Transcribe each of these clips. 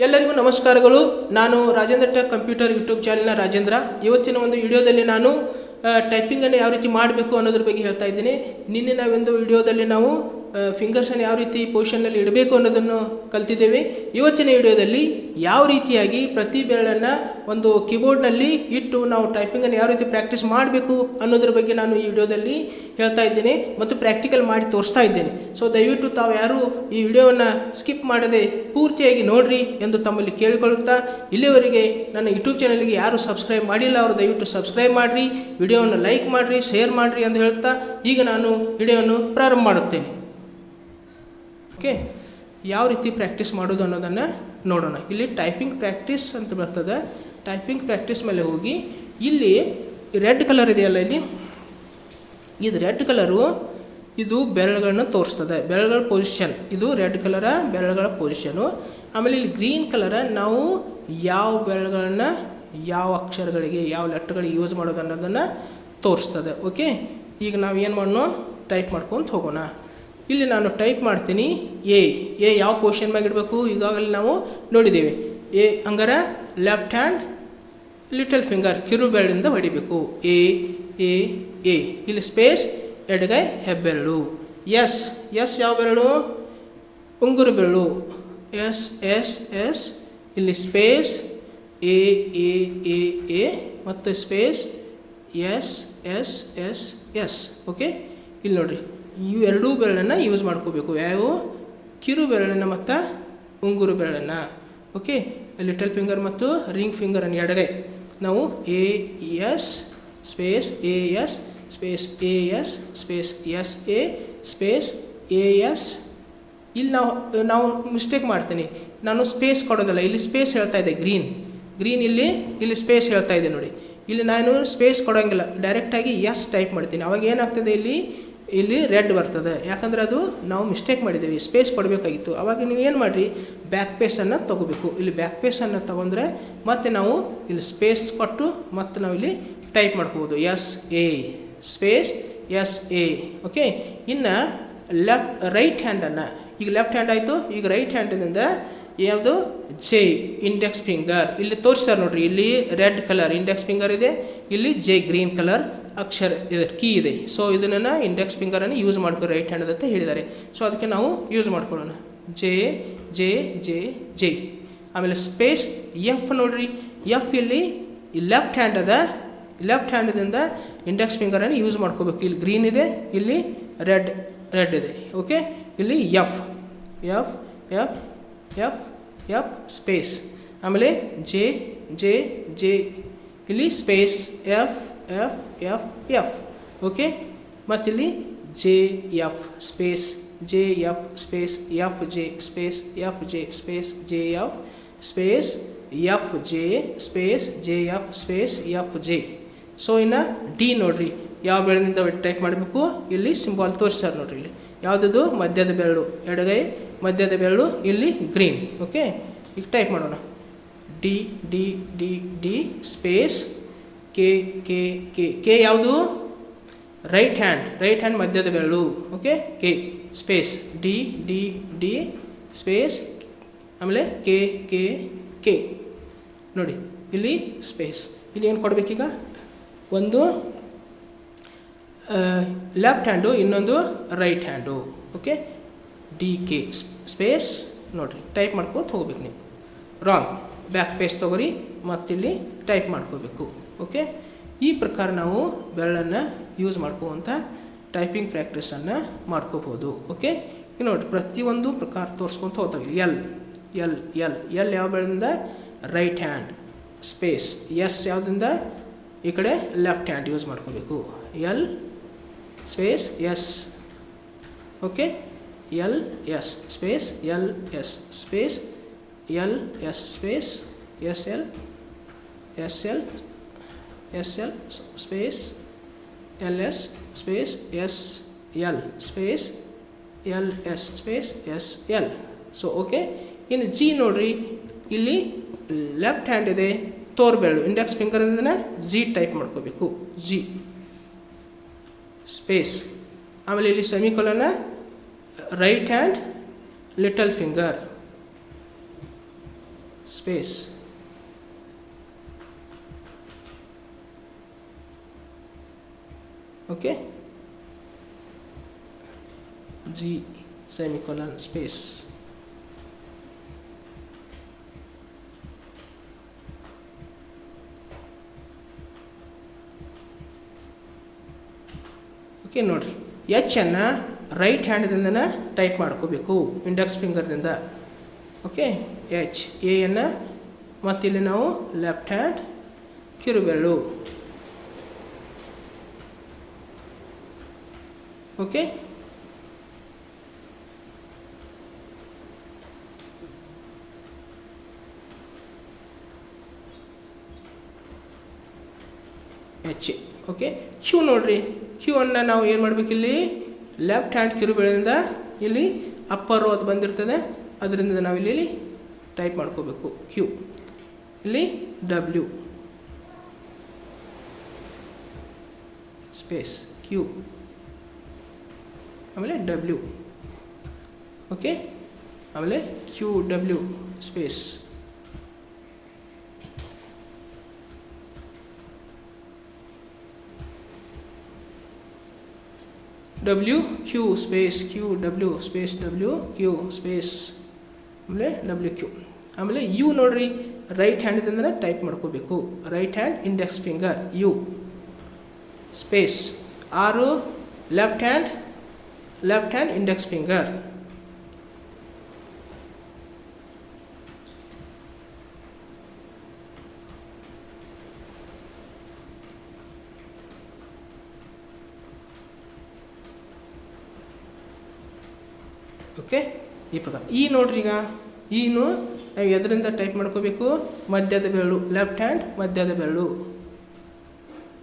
ಎಲ್ಲರಿಗೂ ನಮಸ್ಕಾರಗಳು. ನಾನು ರಾಜೇಂದ್ರ ಟೆಕ್ ಕಂಪ್ಯೂಟರ್ ಯೂಟ್ಯೂಬ್ ಚಾನೆಲ್ನ ರಾಜೇಂದ್ರ. ಇವತ್ತಿನ ಒಂದು ವಿಡಿಯೋದಲ್ಲಿ ನಾನು ಟೈಪಿಂಗನ್ನು ಯಾವ ರೀತಿ ಮಾಡಬೇಕು ಅನ್ನೋದ್ರ ಬಗ್ಗೆ ಹೇಳ್ತಾ ಇದ್ದೀನಿ. ನಿನ್ನೆ ನಾವೊಂದು ವಿಡಿಯೋದಲ್ಲಿ ನಾವು ಫಿಂಗರ್ಸನ್ನು ಯಾವ ರೀತಿ ಪೊಸಿಷನ್ನಲ್ಲಿ ಇಡಬೇಕು ಅನ್ನೋದನ್ನು ಕಲ್ತಿದ್ದೇವೆ. ಇವತ್ತಿನ ವಿಡಿಯೋದಲ್ಲಿ ಯಾವ ರೀತಿಯಾಗಿ ಪ್ರತಿ ಬೆರಳನ್ನು ಒಂದು ಕೀಬೋರ್ಡ್ನಲ್ಲಿ ಇಟ್ಟು ನಾವು ಟೈಪಿಂಗನ್ನು ಯಾವ ರೀತಿ ಪ್ರಾಕ್ಟೀಸ್ ಮಾಡಬೇಕು ಅನ್ನೋದ್ರ ಬಗ್ಗೆ ನಾನು ಈ ವಿಡಿಯೋದಲ್ಲಿ ಹೇಳ್ತಾ ಇದ್ದೇನೆ ಮತ್ತು ಪ್ರಾಕ್ಟಿಕಲ್ ಮಾಡಿ ತೋರಿಸ್ತಾ ಇದ್ದೇನೆ. ಸೊ ದಯವಿಟ್ಟು ತಾವು ಯಾರು ಈ ವಿಡಿಯೋವನ್ನು ಸ್ಕಿಪ್ ಮಾಡದೆ ಪೂರ್ತಿಯಾಗಿ ನೋಡ್ರಿ ಎಂದು ತಮ್ಮಲ್ಲಿ ಕೇಳಿಕೊಳ್ಳುತ್ತಾ ಇಲ್ಲಿಯವರೆಗೆ ನನ್ನ ಯೂಟ್ಯೂಬ್ ಚಾನಲ್ಗೆ ಯಾರು ಸಬ್ಸ್ಕ್ರೈಬ್ ಮಾಡಿಲ್ಲ ಅವರು ದಯವಿಟ್ಟು ಸಬ್ಸ್ಕ್ರೈಬ್ ಮಾಡಿರಿ, ವಿಡಿಯೋವನ್ನು ಲೈಕ್ ಮಾಡಿರಿ ಶೇರ್ ಮಾಡಿರಿ ಅಂತ ಹೇಳ್ತಾ, ಈಗ ನಾನು ವಿಡಿಯೋವನ್ನು ಪ್ರಾರಂಭ ಮಾಡುತ್ತೇನೆ. ಓಕೆ, ಯಾವ ರೀತಿ ಪ್ರಾಕ್ಟೀಸ್ ಮಾಡೋದು ಅನ್ನೋದನ್ನು ನೋಡೋಣ. ಇಲ್ಲಿ ಟೈಪಿಂಗ್ ಪ್ರಾಕ್ಟೀಸ್ ಅಂತ ಬರ್ತದೆ. ಟೈಪಿಂಗ್ ಪ್ರಾಕ್ಟೀಸ್ ಮೇಲೆ ಹೋಗಿ, ಇಲ್ಲಿ ರೆಡ್ ಕಲರ್ ಇದೆಯಲ್ಲ ಇಲ್ಲಿ? ಇದು ರೆಡ್ ಕಲರು ಇದು ಬೆರಳುಗಳನ್ನು ತೋರಿಸ್ತದೆ. ಬೆರಳುಗಳ ಪೊಸಿಷನ್ ಇದು ರೆಡ್ ಕಲರ ಬೆರಳುಗಳ ಪೊಸಿಷನು ಆಮೇಲೆ ಇಲ್ಲಿ ಗ್ರೀನ್ ಕಲರ ನಾವು ಯಾವ ಬೆರಳುಗಳನ್ನು, ಯಾವ ಅಕ್ಷರಗಳಿಗೆ, ಯಾವ ಲೆಟ್ರ್ಗಳಿಗೆ ಯೂಸ್ ಮಾಡೋದು ಅನ್ನೋದನ್ನು ತೋರಿಸ್ತದೆ. ಓಕೆ, ಈಗ ನಾವು ಏನು ಮಾಡೋಣ ಟೈಪ್ ಮಾಡ್ಕೊಂತ ಹೋಗೋಣ. ಇಲ್ಲಿ ನಾನು ಟೈಪ್ ಮಾಡ್ತೀನಿ ಎ ಎ ಯಾವ ಪೊಸಿಷನ್ ಮ್ಯಾಗಿಡಬೇಕು? ಈಗಾಗಲೇ ನಾವು ನೋಡಿದ್ದೇವೆ. ಎ ಹಂಗಾರೆ ಲೆಫ್ಟ್ ಹ್ಯಾಂಡ್ ಲಿಟಲ್ ಫಿಂಗರ್ ಕಿರು ಬೆರಳಿಂದ ಹೊಡಿಬೇಕು. ಎ ಎ ಎ ಇಲ್ಲಿ ಸ್ಪೇಸ್ ಎಡಗೈ, ಹೆಬ್ಬೆರಳು. ಎಸ್ ಎಸ್ ಯಾವ ಬೆರಳು? ಉಂಗುರು ಬೆರಳು. ಎಸ್ ಎಸ್ ಎಸ್ ಇಲ್ಲಿ space A A A A ಮತ್ತು space S S S S okay ಇಲ್ಲಿ ನೋಡ್ರಿ. ಇವು ಎರಡೂ ಬೆರಳನ್ನು ಯೂಸ್ ಮಾಡ್ಕೋಬೇಕು. ಯಾವ ಕಿರು ಬೆರಳನ್ನು ಮತ್ತು ಉಂಗುರು ಬೆರಳನ್ನು. ಓಕೆ ಲಿಟಲ್ ಫಿಂಗರ್ ಮತ್ತು ರಿಂಗ್ ಫಿಂಗರ್ ಅನ್ನು ಎಡಗೈ ನಾವು A S space A S space A S space S A space A S ಇಲ್ಲಿ ನಾವು ನಾವು ಮಿಸ್ಟೇಕ್ ಮಾಡ್ತೀನಿ. ನಾನು ಸ್ಪೇಸ್ ಕೊಡೋದಲ್ಲ, ಇಲ್ಲಿ ಸ್ಪೇಸ್ ಹೇಳ್ತಾ ಇದೆ ಗ್ರೀನ್ ಗ್ರೀನ್ ಇಲ್ಲಿ ಇಲ್ಲಿ ಸ್ಪೇಸ್ ಹೇಳ್ತಾ ಇದೆ ನೋಡಿ. ಇಲ್ಲಿ ನಾನು ಸ್ಪೇಸ್ ಕೊಡೋಂಗಿಲ್ಲ. ಡೈರೆಕ್ಟಾಗಿ ಎಸ್ ಟೈಪ್ ಮಾಡ್ತೀನಿ. ಅವಾಗ ಏನಾಗ್ತದೆ ಇಲ್ಲಿ? ಇಲ್ಲಿ ರೆಡ್ ಬರ್ತದೆ. ಯಾಕಂದ್ರೆ ಅದು ನಾವು ಮಿಸ್ಟೇಕ್ ಮಾಡಿದ್ದೀವಿ. ಸ್ಪೇಸ್ ಕೊಡಬೇಕಾಗಿತ್ತು. ಅವಾಗ ನೀವು ಏನು ಮಾಡಿರಿ? ಬ್ಯಾಕ್ ಪೇಸನ್ನು ತೊಗೋಬೇಕು. ಇಲ್ಲಿ ಬ್ಯಾಕ್ ಪೇಸನ್ನು ತೊಗೊಂಡ್ರೆ ಮತ್ತೆ ನಾವು ಇಲ್ಲಿ ಸ್ಪೇಸ್ ಕೊಟ್ಟು ಮತ್ತೆ ನಾವು ಇಲ್ಲಿ ಟೈಪ್ ಮಾಡ್ಕೋಬೋದು. S A space S A okay ಇನ್ನು ಲೆಫ್ಟ್ ರೈಟ್ ಹ್ಯಾಂಡನ್ನು ಈಗ ಲೆಫ್ಟ್ ಹ್ಯಾಂಡ್ ಆಯಿತು. ಈಗ ರೈಟ್ ಹ್ಯಾಂಡಿನಿಂದ ಯಾವುದು? ಜೆ ಇಂಡೆಕ್ಸ್ ಫಿಂಗರ್ ಇಲ್ಲಿ ತೋರಿಸ್ತಾರೆ ನೋಡಿರಿ. ಇಲ್ಲಿ ರೆಡ್ ಕಲರ್ ಇಂಡೆಕ್ಸ್ ಫಿಂಗರ್ ಇದೆ. ಇಲ್ಲಿ ಜೆ ಗ್ರೀನ್ ಕಲರ್ ಅಕ್ಷರ ಇದೆ ಕೀ ಇದೆ. ಸೊ ಇದನ್ನು ಇಂಡೆಕ್ಸ್ ಫಿಂಗರನ್ನು ಯೂಸ್ ಮಾಡ್ಕೊ ರೈಟ್ ಹ್ಯಾಂಡ್ ಅಂತ ಹೇಳಿದ್ದಾರೆ. ಸೊ ಅದಕ್ಕೆ ನಾವು ಯೂಸ್ ಮಾಡ್ಕೊಳ್ಳೋಣ. ಜೆ ಜೆ ಜೆ ಜೆ ಆಮೇಲೆ ಸ್ಪೇಸ್ ಎಫ್ ನೋಡ್ರಿ. ಎಫ್ ಇಲ್ಲಿ ಲೆಫ್ಟ್ ಹ್ಯಾಂಡ್ ಅದ. ಲೆಫ್ಟ್ ಹ್ಯಾಂಡದಿಂದ ಇಂಡೆಕ್ಸ್ ಫಿಂಗರನ್ನು ಯೂಸ್ ಮಾಡ್ಕೋಬೇಕು. ಇಲ್ಲಿ ಗ್ರೀನ್ ಇದೆ, ಇಲ್ಲಿ ರೆಡ್ ರೆಡ್ ಇದೆ. ಓಕೆ ಇಲ್ಲಿ F F F F F space ಆಮೇಲೆ ಜೆ ಜೆ ಜೆ ಇಲ್ಲಿ space F F F F okay ಮತ್ತಿಲ್ಲಿ J F space J F space F J space F J space J F space F J space J F space F J so ಇನ್ನು D ನೋಡ್ರಿ. ಯಾವ ಬೆಳೆದಿಂದ type ಮಾಡಬೇಕು? ಇಲ್ಲಿ symbol ತೋರಿಸ್ತಾರೆ ನೋಡ್ರಿ ಇಲ್ಲಿ. ಯಾವುದದು? ಮಧ್ಯದ ಬೆರಳು. ಎಡಗೈ, ಮಧ್ಯದ ಬೆರಳು, ಇಲ್ಲಿ ಗ್ರೀನ್ ಓಕೆ ಈಗ ಟೈಪ್ ಮಾಡೋಣ. D D D D space K K K K ಯಾವುದು? ರೈಟ್ ಹ್ಯಾಂಡ್ ರೈಟ್ ಹ್ಯಾಂಡ್ ಮಧ್ಯದ ಬೆರಳು. Okay K space D D D space ಆಮೇಲೆ ಕೆ ಕೆ ಕೆ ನೋಡಿ, ಇಲ್ಲಿ ಸ್ಪೇಸ್ ಇಲ್ಲಿ ಏನು ಕೊಡಬೇಕೀಗ? ಒಂದು ಲೆಫ್ಟ್ ಹ್ಯಾಂಡು ಇನ್ನೊಂದು right hand okay D K space ನೋಡಿರಿ ಟೈಪ್ ಮಾಡ್ಕೋತ ಹೋಗ್ಬೇಕು ನೀವು. ರಾಂಗ್ ಬ್ಯಾಕ್ ಪೇಜ್ ತೊಗೊರಿ, ಮತ್ತಿಲ್ಲಿ ಟೈಪ್ ಮಾಡ್ಕೋಬೇಕು. ಓಕೆ ಈ ಪ್ರಕಾರ ನಾವು ಬೆರಳನ್ನು ಯೂಸ್ ಮಾಡ್ಕೋವಂಥ ಟೈಪಿಂಗ್ ಪ್ರಾಕ್ಟೀಸನ್ನು ಮಾಡ್ಕೋಬೋದು. ಓಕೆ ಈಗ ನೋಡಿ ಪ್ರತಿಯೊಂದು ಪ್ರಕಾರ ತೋರಿಸ್ಕೊತ ಹೋಗ್ತವೆ. ಎಲ್ ಎಲ್ ಎಲ್ ಎಲ್ ಯಾವ ಬೆಳೆದಿಂದ ರೈಟ್ ಹ್ಯಾಂಡ್ ಸ್ಪೇಸ್ ಎಸ್ ಯಾವುದರಿಂದ ಈ ಕಡೆ ಲೆಫ್ಟ್ ಹ್ಯಾಂಡ್ ಯೂಸ್ ಮಾಡ್ಕೋಬೇಕು. L space S okay L S space L S space L S space S L S L S L space L S space S L space L S space S L so okay ಇನ್ನು G ನೋಡ್ರಿ. ಇಲ್ಲಿ left hand ಇದೆ. ತೋರ್ಬೆರಳು index ಫಿಂಗರಿಂದ G type ಮಾಡ್ಕೋಬೇಕು. G space ಆಮೇಲೆ ಇಲ್ಲಿ semicolon right hand little finger space okay G semicolon space okay ನೋಡಿರಿ. ಎಚ್ಚನ್ನು ರೈಟ್ ಹ್ಯಾಂಡ್ದಿಂದ ಟೈಪ್ ಮಾಡ್ಕೋಬೇಕು. ಇಂಡೆಕ್ಸ್ ಫಿಂಗರ್ದಿಂದ ಓಕೆ ಎಚ್ ಎಯನ್ನು ಮತ್ತಿಲ್ಲಿ ನಾವು ಲೆಫ್ಟ್ ಹ್ಯಾಂಡ್ ಕಿರುಬೆರಳು. ಓಕೆ? H okay? ಕ್ಯೂ ನೋಡ್ರಿ. ಕ್ಯೂ ಅನ್ನು ನಾವು ಏನು ಮಾಡಬೇಕಿಲ್ಲಿ? ಲೆಫ್ಟ್ ಹ್ಯಾಂಡ್ ಕಿರುಬೆಳೆಯಿಂದ ಇಲ್ಲಿ ಅಪ್ಪರ್ ಅದು ಬಂದಿರ್ತದೆ. ಅದರಿಂದ ನಾವು ಇಲ್ಲಿ ಟೈಪ್ ಮಾಡ್ಕೋಬೇಕು. ಕ್ಯೂ ಇಲ್ಲಿ ಡಬ್ಲ್ಯೂ ಸ್ಪೇಸ್ ಕ್ಯೂ ಆಮೇಲೆ ಡಬ್ಲ್ಯೂ ಓಕೆ ಆಮೇಲೆ Q W space W Q space Q W space W Q space ಆಮೇಲೆ ಡಬ್ಲ್ಯೂ ಕ್ಯೂ ಆಮೇಲೆ ಯು ನೋಡ್ರಿ ರೈಟ್ ಹ್ಯಾಂಡಿಂದ ಟೈಪ್ ಮಾಡ್ಕೋಬೇಕು. Right hand index finger U space R left hand left hand index finger okay ಈ ಪ್ರಕಾರ. ಈ ನೋಡ್ರಿ ಈಗ. ಈನು ನಾವು ಎದರಿಂದ ಟೈಪ್ ಮಾಡ್ಕೋಬೇಕು. ಮಧ್ಯದ ಬೆರಳು ಲೆಫ್ಟ್ ಹ್ಯಾಂಡ್ ಮಧ್ಯದ ಬೆರಳು.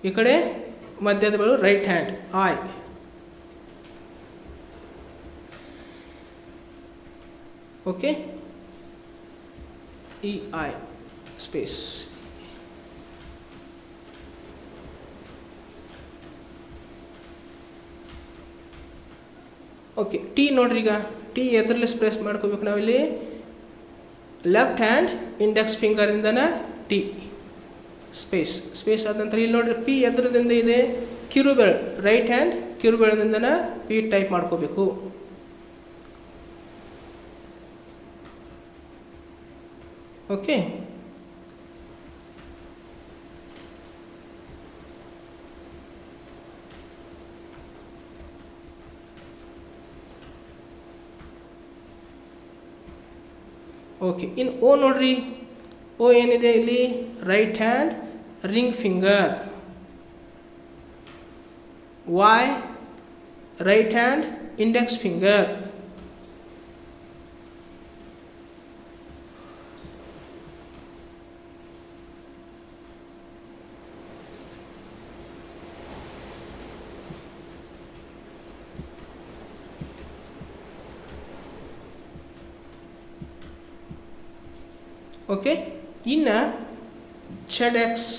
ಈ ಕಡೆ ಮಧ್ಯದ ಬೆರಳು right hand I okay E I space okay T ನೋಡ್ರಿ ಈಗ. ಟಿ ಎದ್ರಲ್ಲಿ ಸ್ಪ್ರೆಸ್ ಮಾಡ್ಕೋಬೇಕು ನಾವಿಲ್ಲಿ. ಲೆಫ್ಟ್ ಹ್ಯಾಂಡ್ ಇಂಡೆಕ್ಸ್ ಫಿಂಗರಿಂದನ ಟಿ ಸ್ಪೇಸ್ ಸ್ಪೇಸ್ ಆದ ನಂತರ ಇಲ್ಲಿ ನೋಡ್ರಿ ಪಿ ಎದ್ರದಿಂದ ಇದೆ ಕಿರುಬೆಳ್ ರೈಟ್ ಹ್ಯಾಂಡ್ ಕಿರುಬೆಳದಿಂದನ ಪಿ ಟೈಪ್ ಮಾಡ್ಕೋಬೇಕು. ಓಕೆ ಓಕೆ ಇನ್ನು ಓ ನೋಡ್ರಿ ಓ ಏನಿದೆ ಇಲ್ಲಿ? Right hand ring finger Y right hand index finger okay ಇನ್ನು ಝಡ್ ಎಕ್ಸ್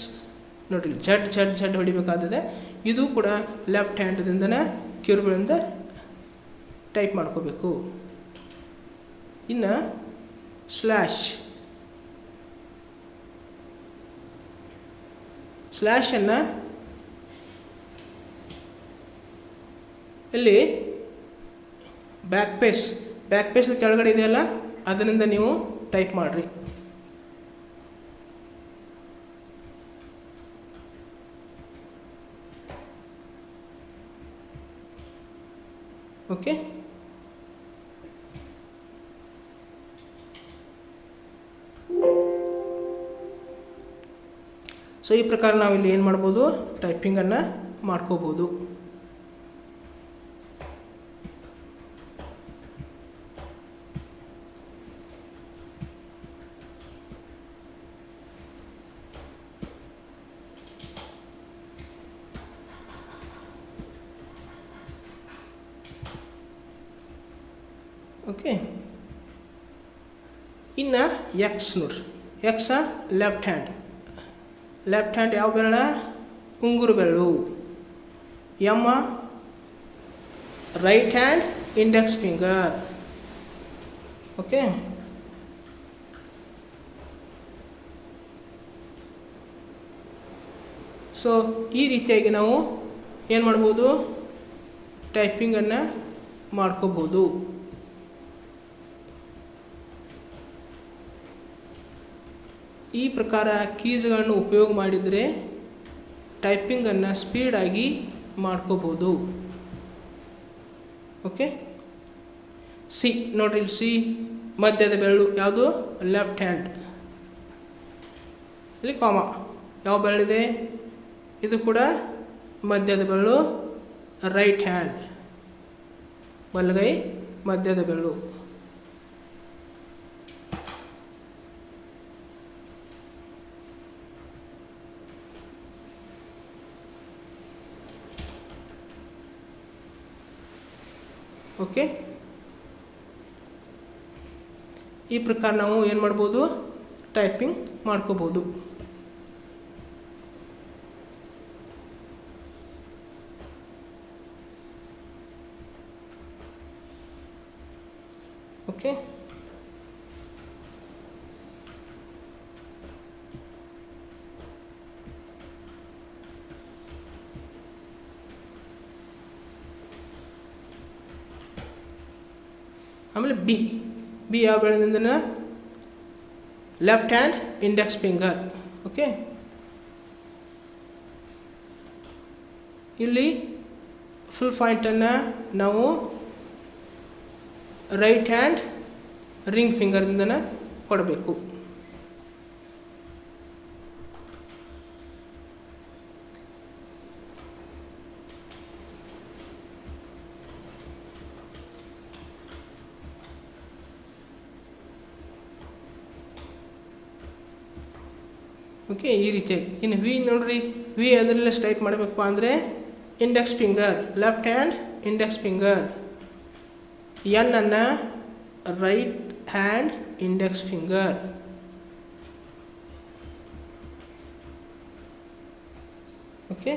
ನೋಡಿರಿ ಝಡ್ ಝಡ್ ಝಡ್ ಹೊಡಿಬೇಕಾಗ್ತದೆ ಇದು ಕೂಡ ಲೆಫ್ಟ್ ಹ್ಯಾಂಡ್ದಿಂದನೇ ಕಿರುಗಳಿಂದ ಟೈಪ್ ಮಾಡ್ಕೋಬೇಕು. ಇನ್ನು ಸ್ಲ್ಯಾಶ್ ಸ್ಲ್ಯಾಶನ್ನು ಇಲ್ಲಿ ಬ್ಯಾಕ್ ಪೇಸ್ ಬ್ಯಾಕ್ ಪೇಸ್ ಕೆಳಗಡೆ ಇದೆಯಲ್ಲ, ಅದರಿಂದ ನೀವು ಟೈಪ್ ಮಾಡಿರಿ. ಸೊ ಈ ಪ್ರಕಾರ ನಾವಿಲ್ಲಿ ಏನು ಮಾಡ್ಬೋದು? ಟೈಪಿಂಗನ್ನು ಮಾಡ್ಕೋಬೋದು. ಓಕೆ ಇನ್ನು ಎಕ್ಸ್ ನೋಡ್ರಿ. X left hand left hand ಯಾವ ಬೆರಳ? ಉಂಗುರು ಬೆರಳು. ಎಮ್ಮ? Right hand index finger okay so ಈ ರೀತಿಯಾಗಿ ನಾವು ಏನು ಮಾಡ್ಬೋದು? ಟೈಪಿಂಗನ್ನು ಮಾಡ್ಕೋಬೋದು. ಈ ಪ್ರಕಾರ ಕೀಸ್ಗಳನ್ನು ಉಪಯೋಗ ಮಾಡಿದರೆ ಟೈಪಿಂಗನ್ನು ಸ್ಪೀಡಾಗಿ ಮಾಡ್ಕೋಬೋದು. ಓಕೆ ಸಿ ನೋಡ್ರಿ ಸಿ ಮಧ್ಯದ ಬೆರಳು ಯಾವುದು? ಲೆಫ್ಟ್ ಹ್ಯಾಂಡ್ ಇಲ್ಲಿ ಕಾಮ ಯಾವ ಬೆರಳಿದೆ ಇದು? ಕೂಡ ಮಧ್ಯದ ಬೆರಳು ರೈಟ್ ಹ್ಯಾಂಡ್ ಬಲಗೈ ಮಧ್ಯದ ಬೆರಳು. ಓಕೆ ಈ ಪ್ರಕಾರ ನಾವು ಏನು ಮಾಡ್ಬೋದು? ಟೈಪಿಂಗ್ ಮಾಡ್ಕೋಬೋದು. ಓಕೆ ಆಮೇಲೆ ಬಿ ಬಿ ಯಾವ ಬೆಳೆದಿಂದ left hand index finger okay ಇಲ್ಲಿ ಫುಲ್ ಪಾಯಿಂಟನ್ನು ನಾವು ರೈಟ್ ಹ್ಯಾಂಡ್ ರಿಂಗ್ ಫಿಂಗರ್ದಿಂದನೇ ಕೊಡಬೇಕು. ಓಕೆ, ಈ ರೀತಿ. ಇನ್ನು ವಿ ನೋಡ್ರಿ. ವಿ ಅದರಲ್ಲೇ ಟೈಪ್ ಮಾಡಬೇಕಪ್ಪ ಅಂದರೆ index finger left hand index finger N ಅನ್ನು right hand index finger okay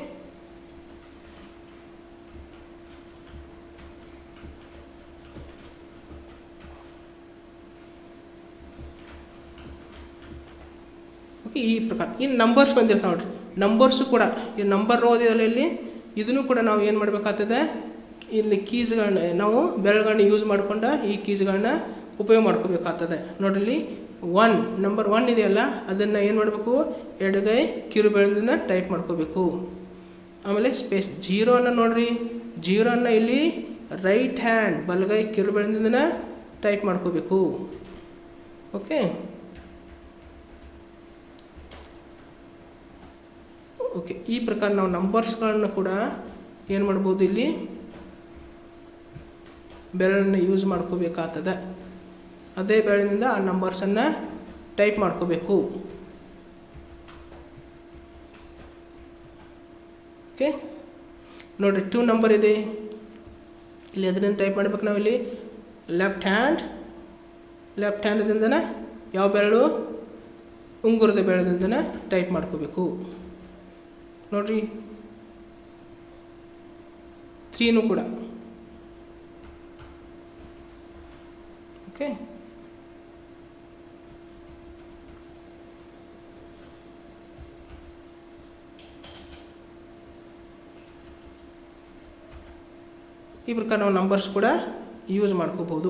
okay ಈ ಪ್ರಕಾರ ಇನ್ನು ನಂಬರ್ಸ್ ಬಂದಿರ್ತಾವೆ ನೋಡ್ರಿ. ನಂಬರ್ಸು ಕೂಡ, ಈ ನಂಬರ್ ಓದಿದಲ್ಲಿ ಇಲ್ಲಿ ಇದನ್ನು ಕೂಡ ನಾವು ಏನು ಮಾಡಬೇಕಾಗ್ತದೆ? ಇಲ್ಲಿ ಕೀಸ್ಗಳನ್ನ ನಾವು ಬೆರಳುಗಳನ್ನ ಯೂಸ್ ಮಾಡಿಕೊಂಡು ಈ ಕೀಸ್ಗಳನ್ನ ಉಪಯೋಗ ಮಾಡ್ಕೋಬೇಕಾಗ್ತದೆ. ನೋಡ್ರಿ ಒನ್ ನಂಬರ್ ಒನ್ ಇದೆಯಲ್ಲ, ಅದನ್ನು ಏನು ಮಾಡಬೇಕು? ಎಡಗೈ ಕಿರು ಬೆರಳಿಂದ ಟೈಪ್ ಮಾಡ್ಕೋಬೇಕು. ಆಮೇಲೆ ಸ್ಪೇಸ್ ಜೀರೋನ ನೋಡ್ರಿ. ಜೀರೋನ ಇಲ್ಲಿ ರೈಟ್ ಹ್ಯಾಂಡ್ ಬಲಗೈ ಕಿರು ಬೆರಳಿಂದ ಟೈಪ್ ಮಾಡ್ಕೋಬೇಕು. ಓಕೆ ಓಕೆ ಈ ಪ್ರಕಾರ ನಾವು ನಂಬರ್ಸ್ಗಳನ್ನು ಕೂಡ ಏನು ಮಾಡ್ಬೋದು ಇಲ್ಲಿ? ಬೆರಳನ್ನು ಯೂಸ್ ಮಾಡ್ಕೋಬೇಕಾಗ್ತದೆ. ಅದೇ ಬೆರಳಿನಿಂದ ಆ ನಂಬರ್ಸನ್ನು ಟೈಪ್ ಮಾಡ್ಕೋಬೇಕು. ಓಕೆ ನೋಡಿರಿ ಟೂ ನಂಬರ್ ಇದೆ. ಇಲ್ಲಿ ಅದರಿಂದ ಟೈಪ್ ಮಾಡ್ಬೇಕು ನಾವು ಇಲ್ಲಿ ಲೆಫ್ಟ್ ಹ್ಯಾಂಡ್ ಲೆಫ್ಟ್ ಹ್ಯಾಂಡ್ದಿಂದನೇ ಯಾವ ಬೆರಳು? ಉಂಗುರದ ಬೆರಳಿಂದನೇ ಟೈಪ್ ಮಾಡ್ಕೋಬೇಕು. ನೋಡ್ರಿ. ತ್ರೀನೂ ಕೂಡ. ಓಕೆ ಈ ಪ್ರಕಾರ ನಾವು ನಂಬರ್ಸ್ ಕೂಡ ಯೂಸ್ ಮಾಡ್ಕೋಬೋದು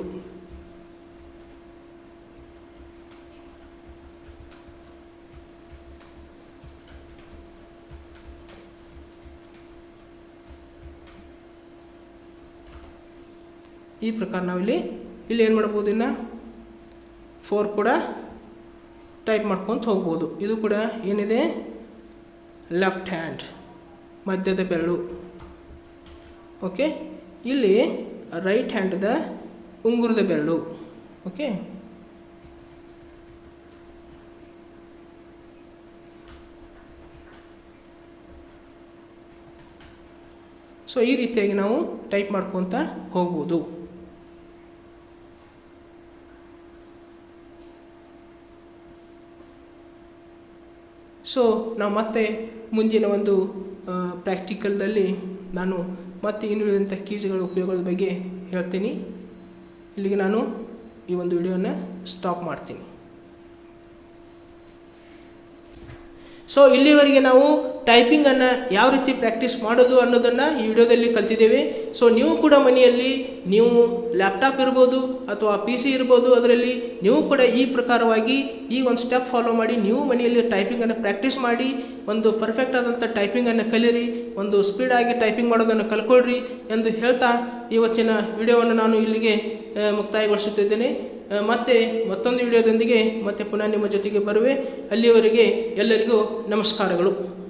ಈ ಪ್ರಕಾರ ನಾವಿಲ್ಲಿ ಇಲ್ಲಿ ಏನು ಮಾಡ್ಬೋದು ಇನ್ನು? ಫೋರ್ ಕೂಡ ಟೈಪ್ ಮಾಡ್ಕೊತ ಹೋಗ್ಬೋದು. ಇದು ಕೂಡ ಏನಿದೆ? ಲೆಫ್ಟ್ ಹ್ಯಾಂಡ್ ಮಧ್ಯದ ಬೆರಳು. ಓಕೆ ಇಲ್ಲಿ ರೈಟ್ ಹ್ಯಾಂಡ್ದ ಉಂಗುರದ ಬೆರಳು. ಓಕೆ ಸೊ ಈ ರೀತಿಯಾಗಿ ನಾವು ಟೈಪ್ ಮಾಡ್ಕೊತ ಹೋಗ್ಬೋದು. ಸೊ ನಾವು ಮತ್ತೆ ಮುಂದಿನ ಒಂದು ಪ್ರಾಕ್ಟಿಕಲ್ದಲ್ಲಿ ನಾನು ಮತ್ತೆ ಇನ್ನುಳಿದಂಥ ಕೀಸ್ಗಳ ಉಪಯೋಗದ ಬಗ್ಗೆ ಹೇಳ್ತೀನಿ. ಇಲ್ಲಿಗೆ ನಾನು ಈ ಒಂದು ವಿಡಿಯೋನ ಸ್ಟಾಪ್ ಮಾಡ್ತೀನಿ. ಸೊ ಇಲ್ಲಿವರೆಗೆ ನಾವು ಟೈಪಿಂಗನ್ನು ಯಾವ ರೀತಿ ಪ್ರಾಕ್ಟೀಸ್ ಮಾಡೋದು ಅನ್ನೋದನ್ನು ಈ ವಿಡಿಯೋದಲ್ಲಿ ಕಲ್ತಿದ್ದೇವೆ. ಸೊ ನೀವು ಕೂಡ ಮನೆಯಲ್ಲಿ ನೀವು ಲ್ಯಾಪ್ಟಾಪ್ ಇರ್ಬೋದು ಅಥವಾ ಪಿ ಸಿ ಇರ್ಬೋದು ಅದರಲ್ಲಿ ನೀವು ಕೂಡ ಈ ಪ್ರಕಾರವಾಗಿ ಈ ಒಂದು ಸ್ಟೆಪ್ ಫಾಲೋ ಮಾಡಿ ನೀವು ಮನೆಯಲ್ಲಿ ಟೈಪಿಂಗನ್ನು ಪ್ರಾಕ್ಟೀಸ್ ಮಾಡಿ ಒಂದು ಪರ್ಫೆಕ್ಟ್ ಆದಂಥ ಟೈಪಿಂಗನ್ನು ಕಲೀರಿ, ಒಂದು ಸ್ಪೀಡಾಗಿ ಟೈಪಿಂಗ್ ಮಾಡೋದನ್ನು ಕಲ್ಕೊಳ್ರಿ ಎಂದು ಹೇಳ್ತಾ ಇವತ್ತಿನ ವಿಡಿಯೋವನ್ನು ನಾನು ಇಲ್ಲಿಗೆ ಮುಕ್ತಾಯಗೊಳಿಸುತ್ತಿದ್ದೇನೆ. ಮತ್ತೆ ಮತ್ತೊಂದು ವಿಡಿಯೋದೊಂದಿಗೆ ಮತ್ತೆ ಪುನಃ ನಿಮ್ಮ ಜೊತೆಗೆ ಬರುವೆ. ಅಲ್ಲಿಯವರೆಗೆ ಎಲ್ಲರಿಗೂ ನಮಸ್ಕಾರಗಳು.